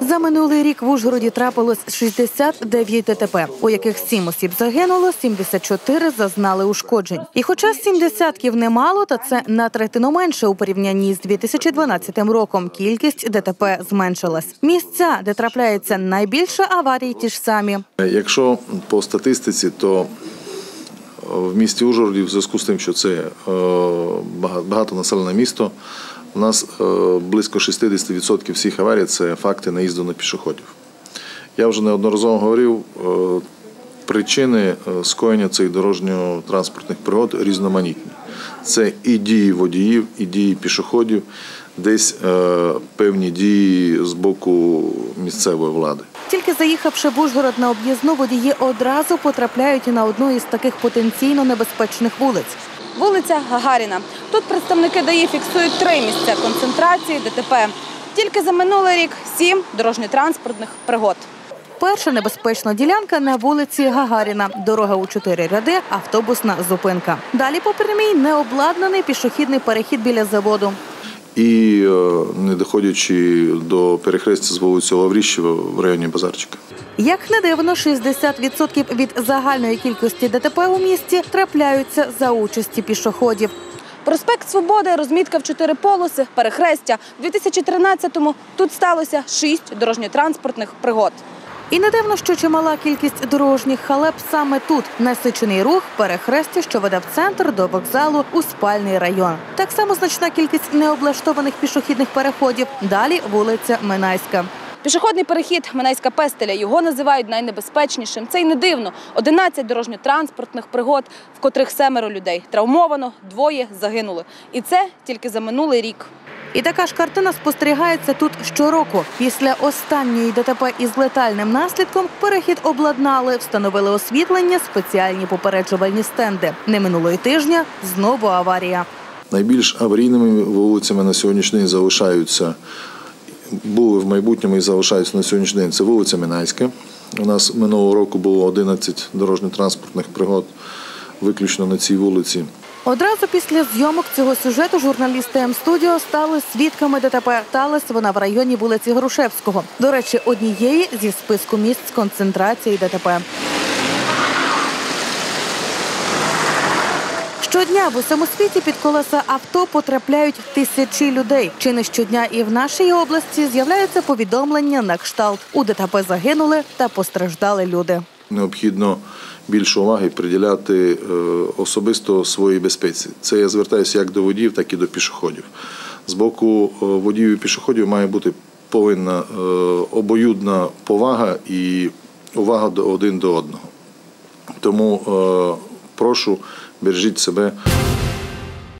За минулий рік в Ужгороді трапилось 69 ДТП, у яких 7 осіб загинуло, 74 зазнали ушкоджень. І хоча сім десятків немало, та це на третину менше у порівнянні з 2012 роком. Кількість ДТП зменшилась. Місця, де трапляється найбільше аварій, ті ж самі. Якщо по статистиці, то в місті Ужгороді, в зв'язку з тим, що це е, бага- багатонаселене місто, у нас е, близько 60% всіх аварій це факти наїзду на пішоходів. Я вже неодноразово говорив, е, причини е, скоєння цих дорожньо-транспортних пригод різноманітні. Це і дії водіїв, і дії пішоходів, десь певні дії з боку місцевої влади. Тільки заїхавши в Ужгород на об'їзну, водії одразу потрапляють на одну із таких потенційно небезпечних вулиць. Вулиця Гагаріна. Тут представники ДАІ фіксують три місця концентрації ДТП. Тільки за минулий рік сім дорожньо-транспортних пригод. Перша небезпечна ділянка на вулиці Гагаріна. Дорога у чотири ряди, автобусна зупинка. Далі по прямій необладнаний пішохідний перехід біля заводу. і е, не доходячи до перехрестя з вулицею Лавріщева в районі Базарчика. Як не дивно, 60% від загальної кількості ДТП у місті трапляються за участі пішоходів. Проспект Свободи, розмітка в чотири полоси, перехрестя. У 2013-му тут сталося шість дорожньо-транспортних пригод. І не дивно, що чимала кількість дорожніх халеп саме тут. Насичений рух, перехрестя, що веде в центр до вокзалу у спальний район. Так само значна кількість необлаштованих пішохідних переходів. Далі вулиця Минайська. Пішохідний перехід Минайська Пестеля його називають найнебезпечнішим. Це й не дивно. 11 дорожньо-транспортних пригод, в котрих семеро людей травмовано, двоє загинули. І це тільки за минулий рік. І така ж картина спостерігається тут щороку. Після останньої ДТП із летальним наслідком перехід обладнали, встановили освітлення, спеціальні попереджувальні стенди. Не минулої тижня знову аварія. Найбільш аварійними вулицями на сьогоднішній день залишаються, були в майбутньому і залишаються на сьогоднішній день. Це вулиця Мінайська. У нас минулого року було 11 дорожньо-транспортних пригод виключно на цій вулиці. Одразу після зйомок цього сюжету журналісти М-студіо стали свідками ДТП. Сталася вона в районі вулиці Грушевського. До речі, однієї зі списку місць концентрації ДТП. Щодня в усьому світі під колеса авто потрапляють тисячі людей. Чи не щодня і в нашій області з'являються повідомлення на кшталт. У ДТП загинули та постраждали люди. Необхідно більше уваги приділяти е, особисто своїй безпеці. Це я звертаюся як до водіїв, так і до пішоходів. З боку е, водіїв і пішоходів має бути повинна е, обоюдна повага і увага один до одного. Тому прошу бережіть себе.